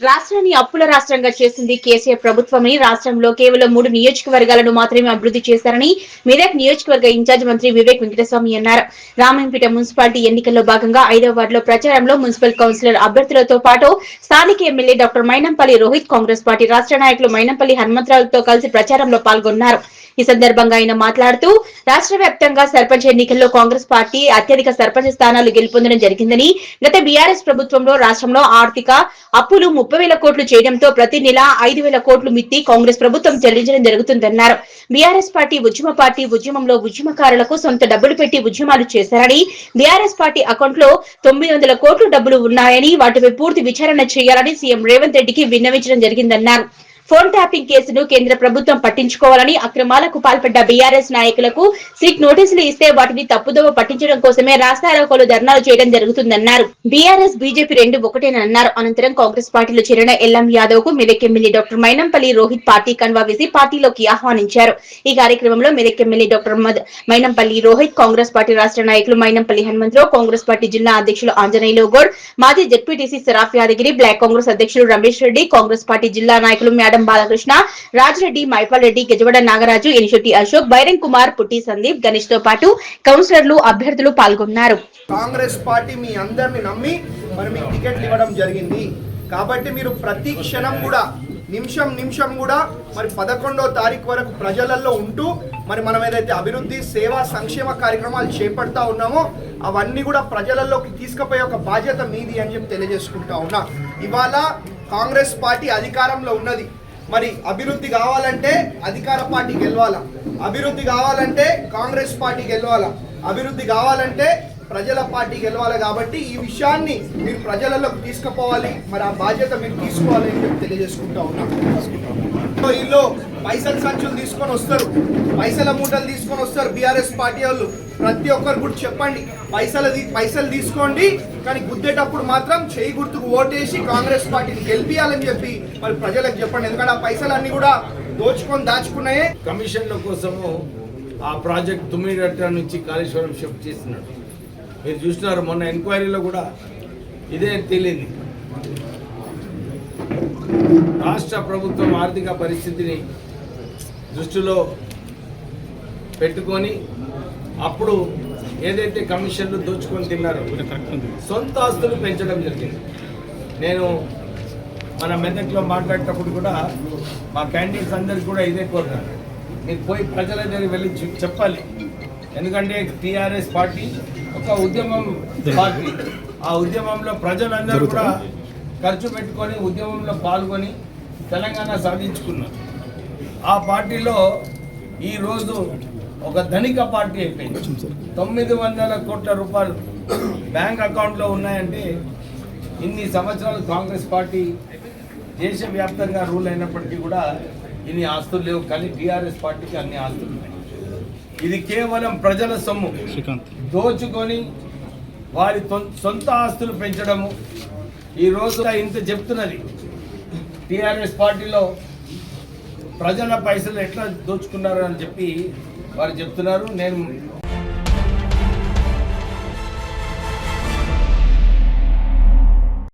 రాష్ట్రాన్ని అప్పుల రాష్ట్రంగా చేసింది కేసీఆర్ ప్రభుత్వమని రాష్ట్రంలో కేవలం మూడు నియోజకవర్గాలను మాత్రమే అభివృద్ధి చేశారని మెదక్ నియోజకవర్గ ఇన్ఛార్జ్ మంత్రి వివేక్ వెంకటస్వామి అన్నారు. రామంపేట మున్సిపాలిటీ ఎన్నికల్లో భాగంగా ఐదవ వార్డులో ప్రచారంలో మున్సిపల్ కౌన్సిలర్ అభ్యర్థులతో పాటు స్థానిక MLA doctor Mynampally Rohit Congress party రాష్ట్ర నాయకులు మైనంపల్లి హనుమంతరావుతో కలిసి ప్రచారంలో పాల్గొన్నారు. ఈ సందర్భంగా ఆయన మాట్లాడుతూ రాష్ట్ర వ్యాప్తంగా సర్పంచ్ ఎన్నికల్లో కాంగ్రెస్ పార్టీ అత్యధిక సర్పంచ్ స్థానాలు గెలుపొందడం జరిగిందని గత బీఆర్ఎస్ ప్రభుత్వంలో రాష్ట్రంలో ఆర్థిక అప్పులు ముప్పై వేల కోట్లు చేయడంతో ప్రతి నెల ఐదు వేల కోట్లు మిత్తి కాంగ్రెస్ ప్రభుత్వం చెల్లించడం జరుగుతుందన్నారు. బీఆర్ఎస్ పార్టీ ఉద్యమ పార్టీ ఉద్యమంలో ఉద్యమకారులకు సొంత డబ్బులు పెట్టి ఉద్యమాలు చేశారని బీఆర్ఎస్ పార్టీ అకౌంట్లో తొమ్మిది వందల కోట్లు డబ్బులు ఉన్నాయని వాటిపై పూర్తి విచారణ చేయాలని సీఎం రేవంత్ రెడ్డికి విన్నవించడం జరిగిందన్నారు. ఫోన్ ట్యాపింగ్ కేసును కేంద్ర ప్రభుత్వం పట్టించుకోవాలని అక్రమాలకు పాల్పడ్డ బీఆర్ఎస్ నాయకులకు సిట్ నోటీసులు ఇస్తే వాటిని తప్పుదోవ పట్టించడం కోసమే రాస్తారోకోలు ధర్నాలు చేయడం జరుగుతుందన్నారు. బీఆర్ఎస్ బీజేపీ రెండు ఒకటేనన్నారు అనంతరం కాంగ్రెస్ పార్టీలో చేరిన LM యాదవ్కు Medak MLA doctor Mynampally Rohit party Kanva వేసి పార్టీలోకి ఆహ్వానించారు. ఈ కార్యక్రమంలో మెదక్ ఎమ్మెల్యే డాక్టర్ మద్- మైనంపల్లి రోహిత్ కాంగ్రెస్ పార్టీ రాష్ట్ర నాయకులు మైనంపల్లి హనుమంతరావు కాంగ్రెస్ పార్టీ జిల్లా అధ్యక్షులు ఆంజనేయులు గౌడ్ మాజీ జెడ్పీటీసీ సరాఫ్ యాదగిరి బ్లాక్ కాంగ్రెస్ అధ్యక్షులు రమేష్ రెడ్డి కాంగ్రెస్ పార్టీ జిల్లా నాయకులు మేడం బాలకృష్ణ రాజిరెడ్డి మైపాల్ రెడ్డి నాగరాజు ఇనిషెట్టి అశోక్ బైరం కుమార్ పుట్టి సందీప్ గణేష్తో పాటు కౌన్సిలర్లు అభ్యర్థులు పాల్గొన్నారు. కాంగ్రెస్ పార్టీ మీ అందరిని నమ్మి మరి మీకు టికెట్లు ఇవ్వడం జరిగింది. కాబట్టి మీరు ప్రతి క్షణం కూడా నిమిషం నిమిషం కూడా మరి పదకొండో తారీఖు వరకు ప్రజలలో ఉంటూ మరి మనం ఏదైతే అభివృద్ధి సేవా సంక్షేమ కార్యక్రమాలు చేపడతా ఉన్నామో అవన్నీ కూడా ప్రజలలోకి తీసుకుపోయే ఒక బాధ్యత మీది అని చెప్పి తెలియజేసుకుంటా ఉన్నా. ఇవాళ కాంగ్రెస్ పార్టీ అధికారంలో ఉన్నది. మరి అభివృద్ధి కావాలంటే అధికార పార్టీ గెలవాలా? అభివృద్ధి కావాలంటే కాంగ్రెస్ పార్టీ గెలవాలా? అభివృద్ధి కావాలంటే ప్రజల పార్టీ గెలవాలి? కాబట్టి ఈ విషయాన్ని మీరు ప్రజలలోకి తీసుకుపోవాలి. మరి ఆ బాధ్యత మీరు తీసుకోవాలి అని చెప్పి తెలియజేసుకుంటా ఉన్నాం. సో పైసలు సంచులు తీసుకొని వస్తారు. పైసల మూటలు తీసుకొని వస్తారు బీఆర్ఎస్ పార్టీ వాళ్ళు. ప్రతి ఒక్కరు కూడా చెప్పండి పైసలు పైసలు తీసుకోండి కానీ గుద్దేటప్పుడు మాత్రం చేయి గుర్తుకు ఓటేసి కాంగ్రెస్ పార్టీని గెలిపియాలని చెప్పి మరి ప్రజలకు చెప్పండి. ఎందుకంటే ఆ పైసలన్నీ కూడా దోచుకొని దాచుకున్నాయే. కమిషన్ల కోసము ఆ ప్రాజెక్ట్ తుమ్మిగట్ట నుంచి కాళేశ్వరం షిఫ్ట్ చేస్తున్నాడు. మీరు చూసినారు మొన్న ఎంక్వైరీలో కూడా ఇదే తేలింది. రాష్ట్ర ప్రభుత్వం ఆర్థిక పరిస్థితిని దృష్టిలో పెట్టుకొని అప్పుడు ఏదైతే కమిషన్లు దోచుకొని తిన్నారో సొంత ఆస్తులు పెంచడం జరిగింది. నేను మన మెదక్లో మాట్లాడేటప్పుడు కూడా మా క్యాండిడేట్స్ అందరికి కూడా ఇదే కోరుతాను మీరు పోయి ప్రజల దగ్గర వెళ్ళి చెప్- చెప్పాలి. ఎందుకంటే టీఆర్ఎస్ పార్టీ ఒక ఉద్యమం పార్టీ. ఆ ఉద్యమంలో ప్రజలందరూ కూడా ఖర్చు పెట్టుకొని ఉద్యమంలో పాల్గొని తెలంగాణ సాధించుకున్నారు. ఆ పార్టీలో ఈరోజు ఒక ధనిక పార్టీ అయిపోయింది. తొమ్మిది వందల కోట్ల రూపాయలు బ్యాంక్ అకౌంట్లో ఉన్నాయంటే ఇన్ని సంవత్సరాలు కాంగ్రెస్ పార్టీ దేశవ్యాప్తంగా రూల్ అయినప్పటికీ కూడా ఇన్ని ఆస్తులు లేవు కానీ టీఆర్ఎస్ పార్టీకి అన్ని ఆస్తులు ఇది కేవలం ప్రజల సొమ్ము. దోచుకొని వారి సొంత ఆస్తులు పెంచడము. ఈ రోజు ఇంత చెప్తున్నది. టీఆర్ఎస్ పార్టీలో ప్రజల పైసలు ఎట్లా దోచుకున్నారు అని చెప్పి వారు చెప్తున్నారు. నేను